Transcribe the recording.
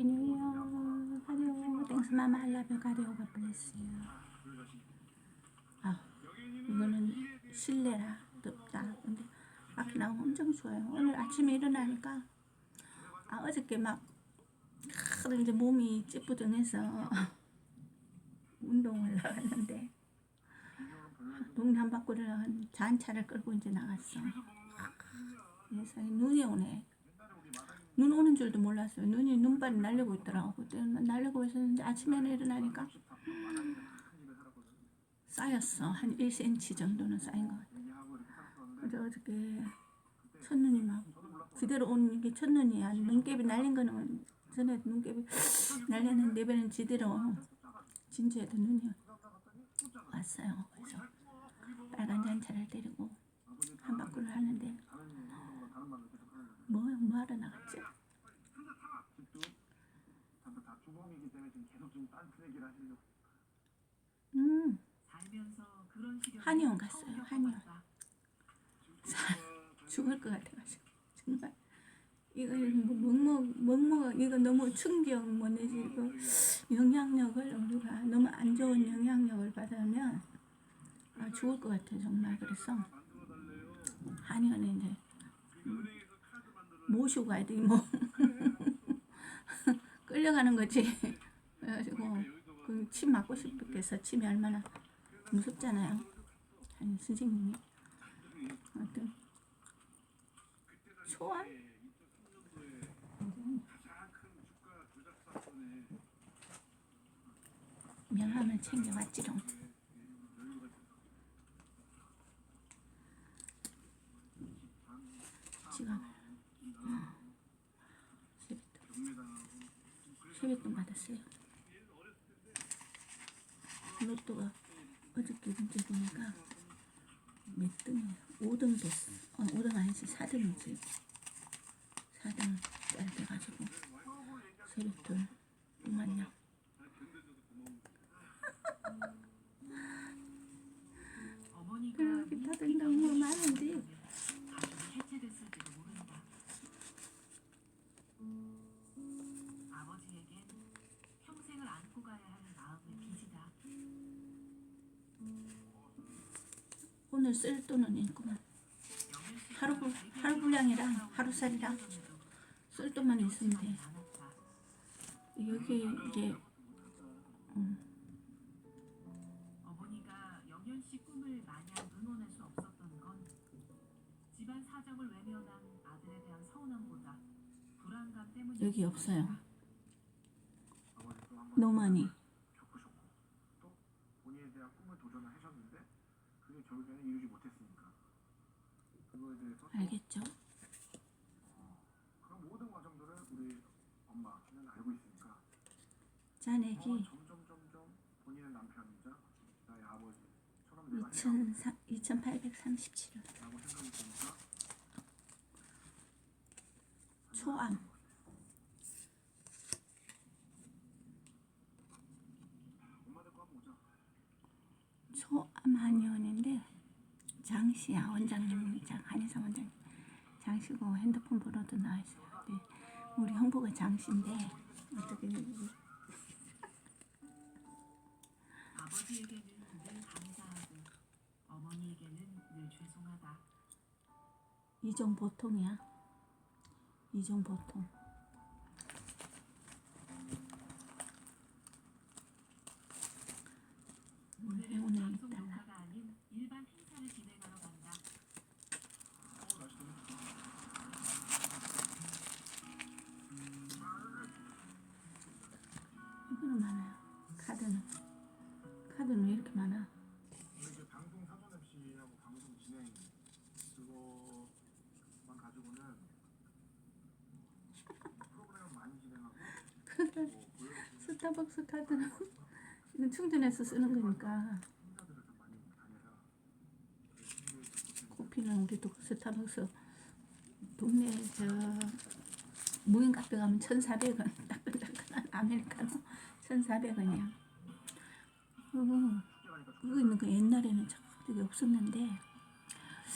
Happy New Year. 가디오. Thanks, Mama. I love you. 가디오. God bless you. 아, 이거는 실내라 덥다. 근데 밖에 나오면 엄청 좋아요. 오늘 아침에 일어나니까 아 어저께 막 하도 이제 몸이 찌뿌둥해서 운동을 나갔는데 동네 한 바퀴를 한 잔차를 끌고 이제 나갔어. 세상에 눈이 오네. 눈 오는 줄도 몰랐어요. 눈이 눈발이 날리고 있더라고. 그때 날리고 있었는데 아침에 일어나니까 쌓였어. 한 1cm 정도는 쌓인 것 같아. 어제 어저께 첫눈이 막 그대로 온게 첫눈이야. 눈깨비 날린 거는 전에 눈깨비 날렸는데 이번엔 지대로 진주에도 눈이 왔어요. 그래서 빨간 잔차를 데리고 한 바퀴를 하는데 뭐, 뭐 하러 나갔지? 음, 살면서 그런 시련을 한의원 갔어요, 한의원. 겪어봤다. 죽을 것 같아가지고. 정말. 이거 뭐 먹먹 먹먹 이거 너무 충격 뭐 내지 이거 영향력을 우리가 너무 안 좋은 영향력을 받으면 아, 죽을 것 같아 정말. 그래서 한의원에 이제 음, 모시고 가야 돼 뭐. 끌려가는 거지. 그래가지고 그 침 맞고 싶겠어. 침이 얼마나 무섭잖아요. 아니 선생님이. 아무튼. 소원? 명함을 챙겨왔지롱. 어. 세뱃돈. 받았어요. 로또가 어저께 문제 보니까 몇 등이에요? 5등 됐어. 어, 5등 아니지. 4등이지. 4등 잘 돼가지고 세뱃돈 오늘 쓸 돈은 있구만. 하루 분- 하루 분량이랑 하루살이랑 쓸 돈만 있으면 돼. 여기 이제 어머니가 영현 씨 꿈을 마냥 응원할 수 없었던 건 집안 사정을 외면한 아들에 대한 서운함보다 불안감 때문이었다. 여기 없어요. 겪으셨고 또 본인에 대한 꿈을 도전을 하셨는데 그게 결국에는 이루지 못했으니까 그거에 대해서 또 알겠죠? 그런 모든 과정들을 우리 엄마는 알고 있으니까 잔액이 어, 점점 점점 본인의 남편이자 나의 아버지처럼 내가 해야 2,000, 2,837원. 라고 생각이 드니까 초암. 엄마들 거 한번 보자 초암 한의원인데 장씨야 원장님이 장 한의사 원장님 장씨고 핸드폰 번호도 나와 있어요. 네. 우리 형부가 장씨인데 어떻게 아버지에게는 늘 감사하고 어머니에게는 늘 죄송하다. 이종 보통이야. 이종 보통. 스타벅스 카드는 이건 충전해서 쓰는 거니까 커피는 우리 도 스타벅스 동네 저 무인 카페 가면 1,400원 따끈따끈한 아메리카노 1,400원이야. 그거 축제가니까 그거 있는 거 옛날에는 저기 없었는데